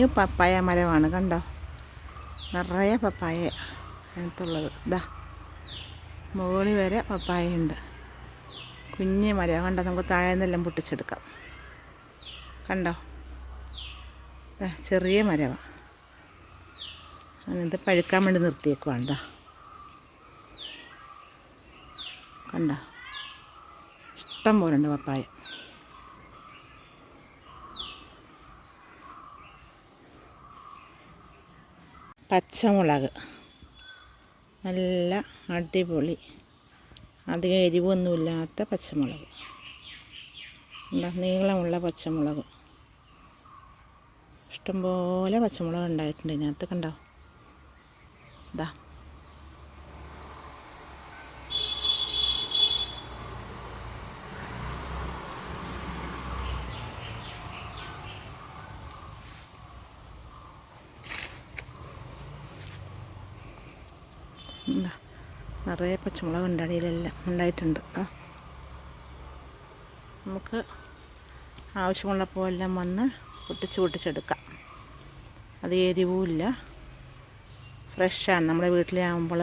കുഞ്ഞു പപ്പായ മരമാണ് കണ്ടോ? നിറയെ പപ്പായ അതിനകത്തുള്ളത്. ഇതാ മുകളിൽ വരെ പപ്പായ ഉണ്ട് കുഞ്ഞു മരം കണ്ടോ? നമുക്ക് താഴെ നിന്നെല്ലാം പൊട്ടിച്ചെടുക്കാം. കണ്ടോ? ചെറിയ മരമാണ് അങ്ങനത്തെ പഴുക്കാൻ വേണ്ടി നിർത്തിയേക്കുവാണ് ഇതാ കണ്ടോ? ഇഷ്ടം പോലെ ഉണ്ട് പപ്പായ. പച്ചമുളക്. നല്ല അടിപൊളി. അധികം എരിവൊന്നുമില്ലാത്ത പച്ചമുളക്. നീളമുള്ള പച്ചമുളക്. ഇഷ്ടംപോലെ പച്ചമുളക് ഉണ്ടായിട്ടുണ്ട്. ഇതിനകത്ത് കണ്ടോ? ഇതാ നിറയെ പച്ചമുളക് ഉണ്ട് അടിയിലെല്ലാം ഉണ്ടായിട്ടുണ്ട്. നമുക്ക് ആവശ്യമുള്ളപ്പോൾ എല്ലാം വന്ന് പൊട്ടിച്ച് പൊട്ടിച്ചെടുക്കാം. അത് എരിവുമില്ല. ഫ്രഷാണ് നമ്മുടെ വീട്ടിലെ ആകുമ്പോൾ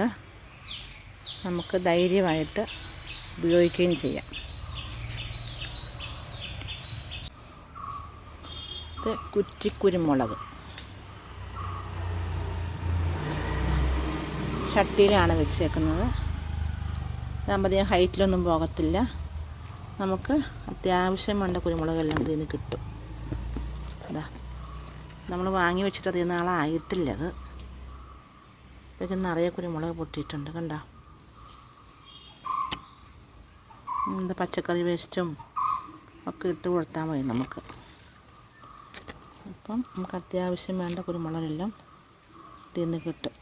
നമുക്ക് ധൈര്യമായിട്ട് ഉപയോഗിക്കുകയും ചെയ്യാം. ഇത് കുറ്റിക്കുരുമുളക്. ചട്ടിയിലാണ് വെച്ചേക്കുന്നത്. അതാകുമ്പോഴത്തേക്കും ഹൈറ്റിലൊന്നും പോകത്തില്ല. നമുക്ക് അത്യാവശ്യം വേണ്ട കുരുമുളകെല്ലാം ഇതിൽ നിന്ന് കിട്ടും. അതാ നമ്മൾ വാങ്ങി വെച്ചിട്ട് അധികം നാളായിട്ടില്ല അത് ഇപ്പോഴേക്കും നിറയെ കുരുമുളക് പൊട്ടിയിട്ടുണ്ട് കണ്ട? എന്താ പച്ചക്കറി വേസ്റ്റും ഒക്കെ ഇട്ട് കൊടുത്താൽ മതി നമുക്ക്. അപ്പം നമുക്ക് അത്യാവശ്യം വേണ്ട കുരുമുളകെല്ലാം ഇതിൽ നിന്ന് കിട്ടും.